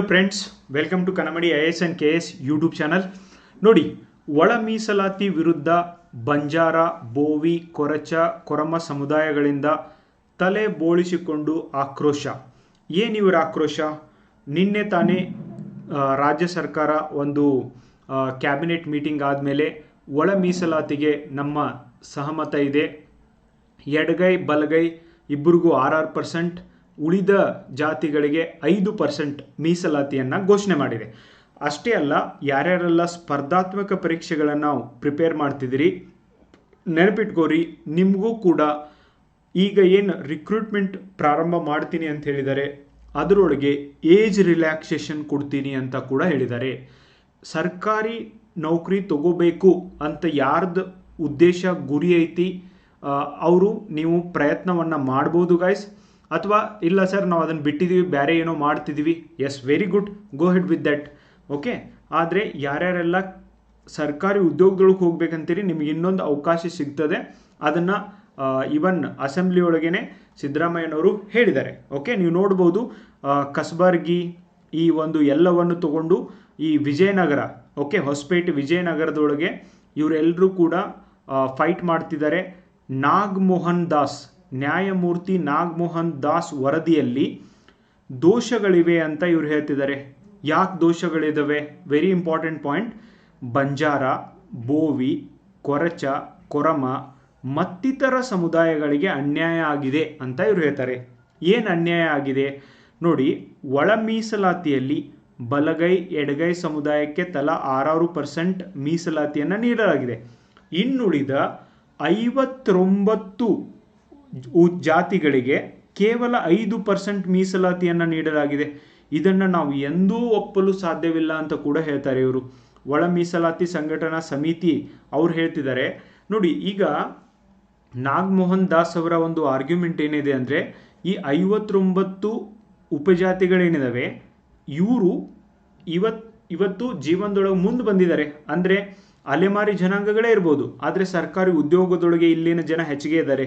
Hello friends welcome to ಕನ್ನಮಡಿ I S and K S YouTube channel ನೋಡಿ, ಒಳ ಮೀಸಲಾತಿ ವಿರುದ್ಧ ಬಂಜಾರ, ಬೋವಿ, ಕೊರಚ, ಕೊರಮ ಸಮುದಾಯಗಳಿಂದ ತಲೆ ಬೋಳಿಸಿಕೊಂಡು ಆಕ್ರೋಶ. ಏನಿವರ ಆಕ್ರೋಶ ನಿನ್ನೆ ತಾನೇ ರಾಜ್ಯ ಸರ್ಕಾರ ಒಂದು ಕ್ಯಾಬಿನೆಟ್ ಮೀಟಿಂಗ್ ಆದಮೇಲೆ ಒಳ ಮೀಸಲಾತಿಗೆ ನಮ್ಮ ಸಹಮತ ಇದೆ. ಎಡಗೈ, ಬಲಗೈ ಇಬ್ಬರಿಗೂ ಆರ್ ಆರ್ ಪರ್ಸೆಂಟ್ ಉಳಿದ ಜಾತಿಗಳಿಗೆ ಐದು ಪರ್ಸೆಂಟ್ ಮೀಸಲಾತಿಯನ್ನು ಘೋಷಣೆ ಮಾಡಿದೆ. ಅಷ್ಟೇ ಅಲ್ಲ, ಯಾರ್ಯಾರೆಲ್ಲ ಸ್ಪರ್ಧಾತ್ಮಕ ಪರೀಕ್ಷೆಗಳನ್ನು ನಾವು ಪ್ರಿಪೇರ್ ಮಾಡ್ತಿದ್ದೀರಿ, ನೆನಪಿಟ್ಕೋರಿ, ನಿಮಗೂ ಕೂಡ ಈಗ ಏನು ರಿಕ್ರೂಟ್ಮೆಂಟ್ ಪ್ರಾರಂಭ ಮಾಡ್ತೀನಿ ಅಂತ ಹೇಳಿದರೆ, ಅದರೊಳಗೆ ಏಜ್ ರಿಲ್ಯಾಕ್ಸೇಷನ್ ಕೊಡ್ತೀನಿ ಅಂತ ಕೂಡ ಹೇಳಿದ್ದಾರೆ. ಸರ್ಕಾರಿ ನೌಕರಿ ತಗೋಬೇಕು ಅಂತ ಯಾರ್ದು ಉದ್ದೇಶ, ಗುರಿ ಐತಿ ಅವರು ನೀವು ಪ್ರಯತ್ನವನ್ನು ಮಾಡ್ಬೋದು ಗಾಯ್ಸ್ ಅಥವಾ ಇಲ್ಲ ಸರ್, ನಾವು ಅದನ್ನು ಬಿಟ್ಟಿದ್ದೀವಿ ಬೇರೆ ಏನೋ ಮಾಡ್ತಿದ್ದೀವಿ yes very good go head with that okay ಆದರೆ ಯಾರ್ಯಾರೆಲ್ಲ ಸರ್ಕಾರಿ ಉದ್ಯೋಗದೊಳಗೆ ಹೋಗ್ಬೇಕಂತೀರಿ, ನಿಮ್ಗೆ ಇನ್ನೊಂದು ಅವಕಾಶ ಸಿಗ್ತದೆ. ಅದನ್ನು ಇವನ್ ಅಸೆಂಬ್ಲಿ ಒಳಗೇನೆ ಸಿದ್ದರಾಮಯ್ಯನವರು ಹೇಳಿದ್ದಾರೆ. ಓಕೆ ನೀವು ನೋಡ್ಬೋದು ಕಸ್ಬರ್ಗಿ ಕಸಬರ್ಗಿ ಈ ಒಂದು ಎಲ್ಲವನ್ನು ತಗೊಂಡು ಈ ವಿಜಯನಗರ ಓಕೆ ಹೊಸಪೇಟೆ ವಿಜಯನಗರದೊಳಗೆ ಇವರೆಲ್ಲರೂ ಕೂಡ ಫೈಟ್ ಮಾಡ್ತಿದ್ದಾರೆ. ನಾಗಮೋಹನ್ ದಾಸ್ ನ್ಯಾಯಮೂರ್ತಿ ನಾಗಮೋಹನ್ ದಾಸ್ ವರದಿಯಲ್ಲಿ ದೋಷಗಳಿವೆ ಅಂತ ಇವ್ರು ಹೇಳ್ತಿದ್ದಾರೆ. ಯಾಕೆ ದೋಷಗಳಿದ್ದಾವೆ very important point Banjara, Bhovi, Koracha, Korama ಮತ್ತಿತರ ಸಮುದಾಯಗಳಿಗೆ ಅನ್ಯಾಯ ಆಗಿದೆ ಅಂತ ಇವ್ರು ಹೇಳ್ತಾರೆ. ಏನು ಅನ್ಯಾಯ ಆಗಿದೆ? ನೋಡಿ ಒಳ ಮೀಸಲಾತಿಯಲ್ಲಿ ಬಲಗೈ, ಎಡಗೈ ಸಮುದಾಯಕ್ಕೆ ತಲಾ ಆರಾರು ಪರ್ಸೆಂಟ್ ಮೀಸಲಾತಿಯನ್ನು ನೀಡಲಾಗಿದೆ. ಇನ್ನುಳಿದ ಐವತ್ತೊಂಬತ್ತು ಜಾತಿಗಳಿಗೆ ಕೇವಲ ಐದು ಪರ್ಸೆಂಟ್ ಮೀಸಲಾತಿಯನ್ನು ನೀಡಲಾಗಿದೆ. ಇದನ್ನು ನಾವು ಎಂದೂ ಒಪ್ಪಲು ಸಾಧ್ಯವಿಲ್ಲ ಅಂತ ಕೂಡ ಹೇಳ್ತಾರೆ ಇವರು. ಒಳ ಮೀಸಲಾತಿ ಸಂಘಟನಾ ಸಮಿತಿ ಅವ್ರು ಹೇಳ್ತಿದ್ದಾರೆ. ನೋಡಿ, ಈಗ ನಾಗಮೋಹನ್ ದಾಸ್ ಅವರ ಒಂದು ಆರ್ಗ್ಯುಮೆಂಟ್ ಏನಿದೆ ಅಂದರೆ, ಈ ಐವತ್ತೊಂಬತ್ತು ಉಪಜಾತಿಗಳೇನಿದ್ದಾವೆ ಇವರು ಇವತ್, ಇವತ್ತು ಜೀವನದೊಳಗೆ ಮುಂದೆ ಬಂದಿದ್ದಾರೆ. ಅಂದರೆ, ಅಲೆಮಾರಿ ಜನಾಂಗಗಳೇ ಇರ್ಬೋದು, ಆದರೆ ಸರ್ಕಾರಿ ಉದ್ಯೋಗದೊಳಗೆ ಇಲ್ಲಿನ ಜನ ಹೆಚ್ಚಿಗೆ ಇದ್ದಾರೆ.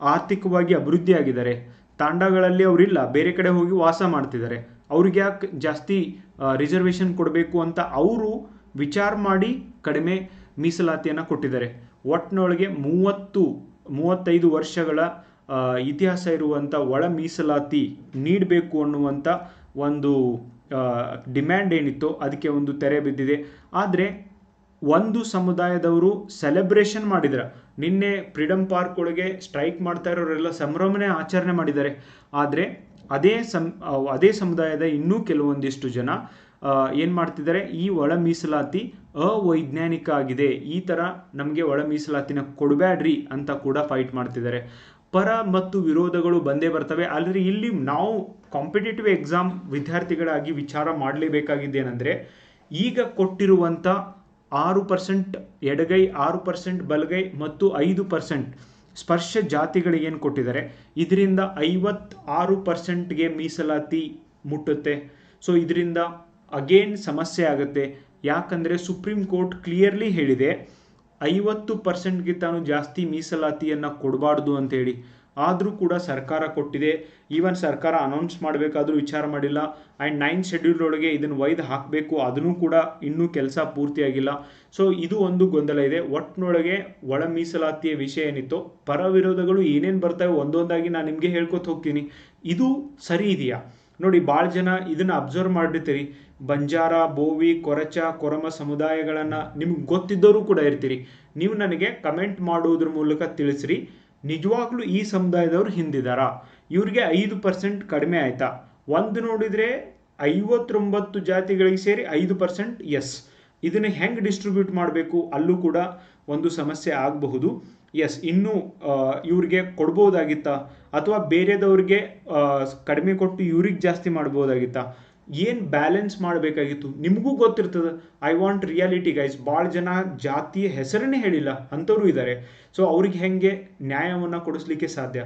ಆರ್ಥಿಕವಾಗಿ ಅಭಿವೃದ್ಧಿಯಾಗಿದ್ದಾರೆ. ತಾಂಡಗಳಲ್ಲಿ ಅವರಿಲ್ಲ. ಬೇರೆ ಕಡೆ ಹೋಗಿ ವಾಸ ಮಾಡ್ತಿದ್ದಾರೆ. ಅವ್ರಿಗೆ ಯಾಕೆ ಜಾಸ್ತಿ ರಿಸರ್ವೇಷನ್ ಕೊಡಬೇಕು ಅಂತ ಅವರು ವಿಚಾರ ಮಾಡಿ ಕಡಿಮೆ ಮೀಸಲಾತಿಯನ್ನು ಕೊಟ್ಟಿದ್ದಾರೆ. ಒಟ್ಟಿನೊಳಗೆ ಮೂವತ್ತು, ಮೂವತ್ತೈದು ವರ್ಷಗಳ ಇತಿಹಾಸ ಇರುವಂಥ ಒಳ ಮೀಸಲಾತಿ ನೀಡಬೇಕು ಅನ್ನುವಂಥ ಒಂದು ಡಿಮ್ಯಾಂಡ್ ಏನಿತ್ತು ಅದಕ್ಕೆ ಒಂದು ತೆರೆ ಬಿದ್ದಿದೆ. ಆದರೆ ಒಂದು ಸಮುದಾಯದವರು ಸೆಲೆಬ್ರೇಷನ್ ಮಾಡಿದ್ರ. ನಿನ್ನೆ ಫ್ರೀಡಮ್ ಪಾರ್ಕ್ ಒಳಗೆ ಸ್ಟ್ರೈಕ್ ಮಾಡ್ತಾ ಇರೋರೆಲ್ಲ ಸಂಭ್ರಮನೆ ಆಚರಣೆ ಮಾಡಿದ್ದಾರೆ. ಆದರೆ ಅದೇ ಸಂ, ಅದೇ ಸಮುದಾಯದ ಇನ್ನೂ ಕೆಲವೊಂದಿಷ್ಟು ಜನ ಏನು ಮಾಡ್ತಿದ್ದಾರೆ? ಈ ಒಳ ಮೀಸಲಾತಿ ಅವೈಜ್ಞಾನಿಕ ಆಗಿದೆ. ಈ ಥರ ನಮಗೆ ಒಳ ಮೀಸಲಾತಿನ ಕೊಡಬೇಡ್ರಿ ಅಂತ ಕೂಡ ಫೈಟ್ ಮಾಡ್ತಿದ್ದಾರೆ. ಪರ ಮತ್ತು ವಿರೋಧಗಳು ಬಂದೇ ಬರ್ತವೆ. ಆದರೆ ಇಲ್ಲಿ ನಾವು ಕಾಂಪಿಟೇಟಿವ್ ಎಕ್ಸಾಮ್ ವಿದ್ಯಾರ್ಥಿಗಳಾಗಿ ವಿಚಾರ ಮಾಡಲೇಬೇಕಾಗಿದ್ದೇನೆಂದರೆ, ಈಗ ಕೊಟ್ಟಿರುವಂಥ ಆರು ಪರ್ಸೆಂಟ್ ಎಡಗೈ, ಆರು ಪರ್ಸೆಂಟ್ ಬಲಗೈ ಮತ್ತು ಐದು ಪರ್ಸೆಂಟ್ ಸ್ಪರ್ಶ ಜಾತಿಗಳಿಗೆ ಏನು ಕೊಟ್ಟಿದ್ದಾರೆ? ಇದರಿಂದ ಐವತ್ತಾರು ಪರ್ಸೆಂಟ್ಗೆ ಮೀಸಲಾತಿ ಮುಟ್ಟುತ್ತೆ. ಸೊ ಇದರಿಂದ ಅಗೇನ್ ಸಮಸ್ಯೆ ಆಗುತ್ತೆ. ಯಾಕಂದರೆ ಸುಪ್ರೀಂ ಕೋರ್ಟ್ ಕ್ಲಿಯರ್ಲಿ ಹೇಳಿದೆ, ಐವತ್ತು ಪರ್ಸೆಂಟ್ಗೆ ತಾನು ಜಾಸ್ತಿ ಮೀಸಲಾತಿಯನ್ನು ಕೊಡಬಾರ್ದು ಅಂತೇಳಿ ಆದರೂ ಕೂಡ ಸರ್ಕಾರ ಕೊಟ್ಟಿದೆ. ಈವನ್ ಸರ್ಕಾರ ಅನೌನ್ಸ್ ಮಾಡಬೇಕಾದ್ರೂ ವಿಚಾರ ಮಾಡಿಲ್ಲ. ಆ್ಯಂಡ್ ನೈನ್ ಶೆಡ್ಯೂಲ್ ಒಳಗೆ ಇದನ್ನು ಒಯ್ದು ಹಾಕಬೇಕು. ಅದನ್ನು ಕೂಡ ಇನ್ನೂ ಕೆಲಸ ಪೂರ್ತಿಯಾಗಿಲ್ಲ. ಸೊ ಇದು ಒಂದು ಗೊಂದಲ ಇದೆ. ಒಟ್ಟಿನೊಳಗೆ ಒಳ ಮೀಸಲಾತಿಯ ವಿಷಯ ಏನಿತ್ತು, ಪರ ವಿರೋಧಗಳು ಏನೇನು ಬರ್ತವೆ ಒಂದೊಂದಾಗಿ ನಾನು ನಿಮಗೆ ಹೇಳ್ಕೊತ ಹೋಗ್ತೀನಿ. ಇದು ಸರಿ ಇದೆಯಾ? ನೋಡಿ ಭಾಳ ಜನ ಇದನ್ನ ಅಬ್ಸರ್ವ್ ಮಾಡಿರ್ತೀರಿ. ಬಂಜಾರ, ಬೋವಿ, ಕೊರಚ, ಕೊರಮ ಸಮುದಾಯಗಳನ್ನು ನಿಮ್ಗೆ ಗೊತ್ತಿದ್ದವರು ಕೂಡ ಇರ್ತೀರಿ. ನೀವು ನನಗೆ ಕಮೆಂಟ್ ಮಾಡುವುದ್ರ ಮೂಲಕ ತಿಳಿಸ್ರಿ. ನಿಜವಾಗ್ಲೂ ಈ ಸಮುದಾಯದವರು ಹಿಂದಿದಾರಾ? ಇವ್ರಿಗೆ ಐದು ಪರ್ಸೆಂಟ್ ಕಡಿಮೆ ಆಯ್ತಾ? ಒಂದು ನೋಡಿದರೆ ಐವತ್ತೊಂಬತ್ತು ಜಾತಿಗಳಿಗೆ ಸೇರಿ ಐದು ಪರ್ಸೆಂಟ್ ಎಸ್ ಇದನ್ನು ಹೆಂಗೆ ಡಿಸ್ಟ್ರಿಬ್ಯೂಟ್ ಮಾಡಬೇಕು? ಅಲ್ಲೂ ಕೂಡ ಒಂದು ಸಮಸ್ಯೆ ಆಗಬಹುದು. ಎಸ್ ಇನ್ನೂ ಇವ್ರಿಗೆ ಕೊಡ್ಬೋದಾಗಿತ್ತಾ? ಅಥವಾ ಬೇರೆದವ್ರಿಗೆ ಕಡಿಮೆ ಕೊಟ್ಟು ಇವ್ರಿಗೆ ಜಾಸ್ತಿ ಮಾಡ್ಬೋದಾಗಿತ್ತಾ? ಏನು ಬ್ಯಾಲೆನ್ಸ್ ಮಾಡಬೇಕಾಗಿತ್ತು? ನಿಮಗೂ ಗೊತ್ತಿರ್ತದೆ? ಐ ವಾಂಟ್ ರಿಯಾಲಿಟಿ ಗೈಸ್ ಭಾಳ ಜನ ಜಾತಿಯ ಹೆಸರನ್ನೇ ಹೇಳಿಲ್ಲ. ಅಂಥವ್ರು ಇದ್ದಾರೆ ಸೊ ಅವ್ರಿಗೆ ಹೆಂಗೆ ನ್ಯಾಯವನ್ನು ಕೊಡಿಸ್ಲಿಕ್ಕೆ ಸಾಧ್ಯ?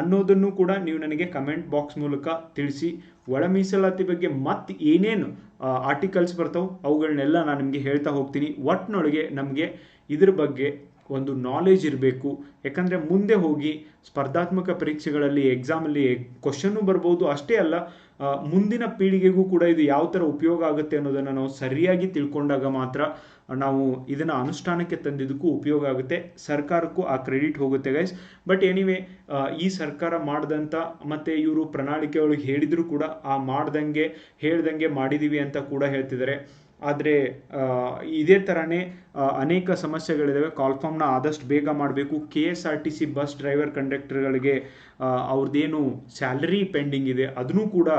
ಅನ್ನೋದನ್ನು ಕೂಡ ನೀವು ನನಗೆ ಕಮೆಂಟ್ ಬಾಕ್ಸ್ ಮೂಲಕ ತಿಳಿಸಿ. ಒಳ ಮೀಸಲಾತಿ ಬಗ್ಗೆ ಮತ್ತೆ ಏನೇನು ಆರ್ಟಿಕಲ್ಸ್ ಬರ್ತಾವೆ ಅವುಗಳನ್ನೆಲ್ಲ ನಾನು ನಿಮಗೆ ಹೇಳ್ತಾ ಹೋಗ್ತೀನಿ. ಒಟ್ಟಿನೊಳಗೆ ನಮಗೆ ಇದ್ರ ಬಗ್ಗೆ ಒಂದು ನಾಲೆಜ್ ಇರಬೇಕು. ಯಾಕಂದರೆ ಮುಂದೆ ಹೋಗಿ ಸ್ಪರ್ಧಾತ್ಮಕ ಪರೀಕ್ಷೆಗಳಲ್ಲಿ ಎಕ್ಸಾಮಲ್ಲಿ ಕ್ವಶನ್ನು ಬರ್ಬೋದು. ಅಷ್ಟೇ ಅಲ್ಲ ಮುಂದಿನ ಪೀಳಿಗೆಗೂ ಕೂಡ ಇದು ಯಾವ ಥರ ಉಪಯೋಗ ಆಗುತ್ತೆ ಅನ್ನೋದನ್ನು ನಾವು ಸರಿಯಾಗಿ ತಿಳ್ಕೊಂಡಾಗ ಮಾತ್ರ ನಾವು ಇದನ್ನು ಅನುಷ್ಠಾನಕ್ಕೆ ತಂದಿದ್ದಕ್ಕೂ ಉಪಯೋಗ ಆಗುತ್ತೆ. ಸರ್ಕಾರಕ್ಕೂ ಆ ಕ್ರೆಡಿಟ್ ಹೋಗುತ್ತೆ ಗೈಸ್ ಬಟ್ ಎನಿವೆ ಈ ಸರ್ಕಾರ ಮಾಡ್ದಂಥ ಮತ್ತು ಇವರು ಪ್ರಣಾಳಿಕೆ ಒಳಗೆ ಹೇಳಿದ್ರು ಕೂಡ ಆ ಮಾಡ್ದಂಗೆ, ಹೇಳ್ದಂಗೆ ಮಾಡಿದ್ದೀವಿ ಅಂತ ಕೂಡ ಹೇಳ್ತಿದ್ದಾರೆ. ಆದರೆ ಇದೇ ಥರನೇ ಅನೇಕ ಸಮಸ್ಯೆಗಳಿದ್ದಾವೆ ಕಾಲ್ಫಾಮ್ನ ಆದಷ್ಟು ಬೇಗ ಮಾಡಬೇಕು. K S R T C bus driver ಕಂಡಕ್ಟರ್ಗಳಿಗೆ ಅವ್ರದ್ದೇನು ಸ್ಯಾಲರಿ ಪೆಂಡಿಂಗ್ ಇದೆ ಅದನ್ನೂ ಕೂಡ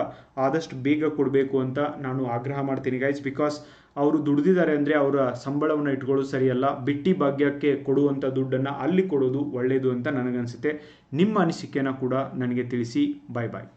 ಆದಷ್ಟು ಬೇಗ ಕೊಡಬೇಕು ಅಂತ ನಾನು ಆಗ್ರಹ ಮಾಡ್ತೀನಿ ಗೈಸ್ ಬಿಕಾಸ್ ಅವರು ದುಡ್ದಿದ್ದಾರೆ ಅಂದರೆ ಅವರ ಸಂಬಳವನ್ನು ಇಟ್ಕೊಳ್ಳೋದು ಸರಿಯಲ್ಲ. ಬಿಟ್ಟಿ ಭಾಗ್ಯಕ್ಕೆ ಕೊಡುವಂಥ ದುಡ್ಡನ್ನು ಅಲ್ಲಿ ಕೊಡೋದು ಒಳ್ಳೆಯದು ಅಂತ ನನಗನ್ಸುತ್ತೆ. ನಿಮ್ಮ ಅನಿಸಿಕೆನ ಕೂಡ ನನಗೆ ತಿಳಿಸಿ. ಬಾಯ್ ಬಾಯ್